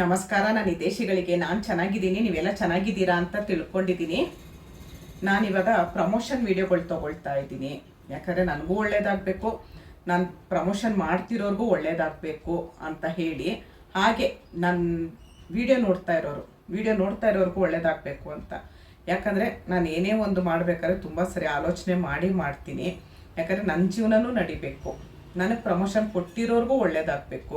ನಮಸ್ಕಾರ ನಾನು ವಿದೇಶಿಗಳಿಗೆ ನಾನು ಚೆನ್ನಾಗಿದ್ದೀನಿ, ನೀವೆಲ್ಲ ಚೆನ್ನಾಗಿದ್ದೀರಾ ಅಂತ ತಿಳ್ಕೊಂಡಿದ್ದೀನಿ. ನಾನಿವಾಗ ಪ್ರಮೋಷನ್ ವೀಡಿಯೋಗಳು ತೊಗೊಳ್ತಾ ಇದ್ದೀನಿ. ಯಾಕಂದರೆ ನನಗೂ ಒಳ್ಳೇದಾಗಬೇಕು, ನಾನು ಪ್ರಮೋಷನ್ ಮಾಡ್ತಿರೋರ್ಗೂ ಒಳ್ಳೇದಾಗಬೇಕು ಅಂತ ಹೇಳಿ. ಹಾಗೆ ನನ್ನ ವಿಡಿಯೋ ನೋಡ್ತಾ ಇರೋರು ವಿಡಿಯೋ ನೋಡ್ತಾ ಇರೋರ್ಗೂ ಒಳ್ಳೇದಾಗಬೇಕು ಅಂತ. ಯಾಕಂದರೆ ನಾನು ಏನೇ ಒಂದು ಮಾಡಬೇಕಾದ್ರೆ ತುಂಬ ಸರಿ ಆಲೋಚನೆ ಮಾಡಿ ಮಾಡ್ತೀನಿ. ಯಾಕಂದರೆ ನನ್ನ ಜೀವನನೂ ನಡಿಬೇಕು. ನನಗೆ ಪ್ರಮೋಷನ್ ಕೊಟ್ಟಿರೋರ್ಗೂ ಒಳ್ಳೇದಾಗಬೇಕು.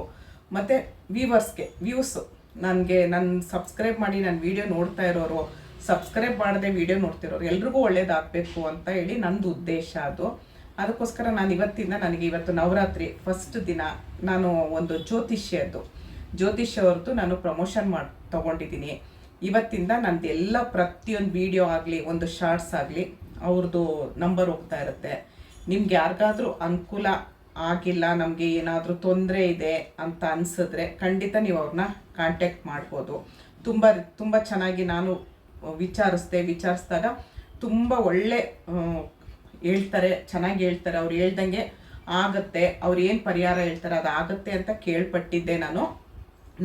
ಮತ್ತು ವ್ಯೂವರ್ಸ್ಗೆ ವ್ಯೂಸು ನನಗೆ ನನ್ನ ಸಬ್ಸ್ಕ್ರೈಬ್ ಮಾಡಿ ನನ್ನ ವಿಡಿಯೋ ನೋಡ್ತಾ ಇರೋರು, ಸಬ್ಸ್ಕ್ರೈಬ್ ಮಾಡದೆ ವಿಡಿಯೋ ನೋಡ್ತಿರೋರು, ಎಲ್ರಿಗೂ ಒಳ್ಳೇದಾಗಬೇಕು ಅಂತ ಹೇಳಿ ನಂದು ಉದ್ದೇಶ ಅದು. ಅದಕ್ಕೋಸ್ಕರ ನಾನು ಇವತ್ತಿಂದ ನನಗೆ ಇವತ್ತು ನವರಾತ್ರಿ ಫಸ್ಟ್ ದಿನ ನಾನು ಒಂದು ಜ್ಯೋತಿಷ್ಯದ್ದು ಜ್ಯೋತಿಷ್ಯವ್ರದ್ದು ನಾನು ಪ್ರಮೋಷನ್ ಮಾಡಿ, ತೊಗೊಂಡಿದ್ದೀನಿ. ಇವತ್ತಿಂದ ನಂದು ಎಲ್ಲ ಪ್ರತಿಯೊಂದು ವಿಡಿಯೋ ಆಗಲಿ, ಒಂದು ಶಾರ್ಟ್ಸ್ ಆಗಲಿ ಅವ್ರದ್ದು ನಂಬರ್ ಹೋಗ್ತಾ ಇರುತ್ತೆ. ನಿಮ್ಗೆ ಯಾರಿಗಾದ್ರೂ ಅನುಕೂಲ ಆಗಿಲ್ಲ, ನಮಗೆ ಏನಾದರೂ ತೊಂದರೆ ಇದೆ ಅಂತ ಅನಿಸಿದ್ರೆ ಖಂಡಿತ ನೀವು ಅವ್ರನ್ನ ಕಾಂಟ್ಯಾಕ್ಟ್ ಮಾಡ್ಬೋದು. ತುಂಬ ತುಂಬ ಚೆನ್ನಾಗಿ ನಾನು ವಿಚಾರಿಸ್ದೆ, ವಿಚಾರಿಸ್ದಾಗ ತುಂಬ ಒಳ್ಳೆ ಹೇಳ್ತಾರೆ, ಚೆನ್ನಾಗಿ ಹೇಳ್ತಾರೆ. ಅವ್ರು ಹೇಳ್ದಂಗೆ ಆಗುತ್ತೆ. ಅವ್ರು ಏನು ಪರಿಹಾರ ಹೇಳ್ತಾರೆ ಅದು ಆಗುತ್ತೆ ಅಂತ ಕೇಳ್ಪಟ್ಟಿದ್ದೆ ನಾನು.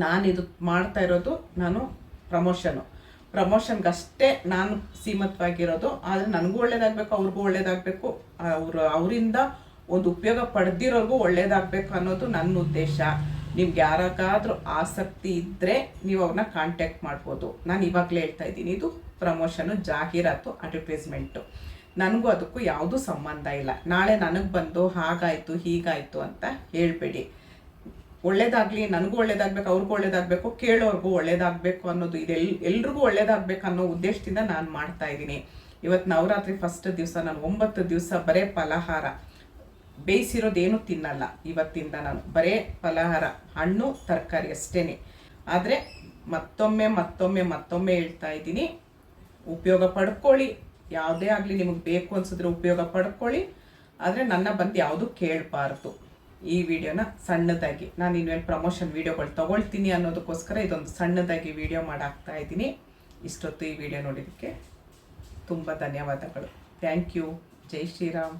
ನಾನು ಇದು ಮಾಡ್ತಾ ಇರೋದು ನಾನು ಪ್ರಮೋಷನು. ಪ್ರಮೋಷನ್ಗಷ್ಟೇ ನಾನು ಸೀಮಿತವಾಗಿರೋದು. ಆದರೆ ನನಗೂ ಒಳ್ಳೇದಾಗಬೇಕು, ಅವ್ರಿಗೂ ಒಳ್ಳೇದಾಗಬೇಕು. ಅವರು, ಅವರಿಂದ ಒಂದು ಉಪಯೋಗ ಪಡೆದಿರೋರ್ಗೂ ಒಳ್ಳೇದಾಗಬೇಕು ಅನ್ನೋದು ನನ್ನ ಉದ್ದೇಶ. ನಿಮ್ಗೆ ಯಾರಾಗಾದ್ರೂ ಆಸಕ್ತಿ ಇದ್ದರೆ ನೀವು ಅವ್ರನ್ನ ಕಾಂಟ್ಯಾಕ್ಟ್ ಮಾಡ್ಬೋದು. ನಾನು ಇವಾಗಲೇ ಹೇಳ್ತಾ ಇದ್ದೀನಿ, ಇದು ಪ್ರಮೋಷನು ಜಾಹೀರಾತು ಅಡ್ವರ್ಟೈಸ್ಮೆಂಟು ನನಗೂ ಅದಕ್ಕೂ ಯಾವುದೂ ಸಂಬಂಧ ಇಲ್ಲ. ನಾಳೆ ನನಗೆ ಬಂದು ಹಾಗಾಯಿತು, ಹೀಗಾಯಿತು ಅಂತ ಹೇಳ್ಬೇಡಿ. ಒಳ್ಳೇದಾಗಲಿ, ನನಗೂ ಒಳ್ಳೇದಾಗಬೇಕು, ಅವ್ರಿಗೂ ಒಳ್ಳೇದಾಗಬೇಕು, ಕೇಳೋರ್ಗೂ ಒಳ್ಳೇದಾಗಬೇಕು ಅನ್ನೋದು ಇದೆಲ್ ಎಲ್ರಿಗೂ ಒಳ್ಳೇದಾಗಬೇಕು ಅನ್ನೋ ಉದ್ದೇಶದಿಂದ ನಾನು ಮಾಡ್ತಾ ಇದ್ದೀನಿ. ಇವತ್ತು ನವರಾತ್ರಿ ಫಸ್ಟ್ ದಿವಸ, ನಾನು ಒಂಬತ್ತು ದಿವಸ ಬರೇ ಫಲಹಾರ. ಬೇಯಿಸಿರೋದೇನು ತಿನ್ನಲ್ಲ. ಇವತ್ತಿಂದ ನಾನು ಬರೇ ಫಲಹಾರ, ಹಣ್ಣು, ತರಕಾರಿ ಅಷ್ಟೇ ಆದರೆ ಮತ್ತೊಮ್ಮೆ ಮತ್ತೊಮ್ಮೆ ಮತ್ತೊಮ್ಮೆ ಹೇಳ್ತಾ ಇದ್ದೀನಿ, ಉಪಯೋಗ ಪಡ್ಕೊಳ್ಳಿ. ಯಾವುದೇ ಆಗಲಿ ನಿಮಗೆ ಬೇಕು ಅನಿಸಿದ್ರೆ ಉಪಯೋಗ ಪಡ್ಕೊಳ್ಳಿ. ಆದರೆ ನನ್ನ ಬಂದು ಯಾವುದು ಕೇಳಬಾರ್ದು. ಈ ವಿಡಿಯೋನ ಸಣ್ಣದಾಗಿ, ನಾನು ಇನ್ಮೇಲೆ ಪ್ರಮೋಷನ್ ವೀಡಿಯೋಗಳು ತೊಗೊಳ್ತೀನಿ ಅನ್ನೋದಕ್ಕೋಸ್ಕರ ಇದೊಂದು ಸಣ್ಣದಾಗಿ ವಿಡಿಯೋ ಮಾಡಾಕ್ತಾ ಇದ್ದೀನಿ. ಇಷ್ಟೊತ್ತು ಈ ವಿಡಿಯೋ ನೋಡಿದ್ದಕ್ಕೆ ತುಂಬ ಧನ್ಯವಾದಗಳು. Thank you. ಜೈ ಶ್ರೀರಾಮ್.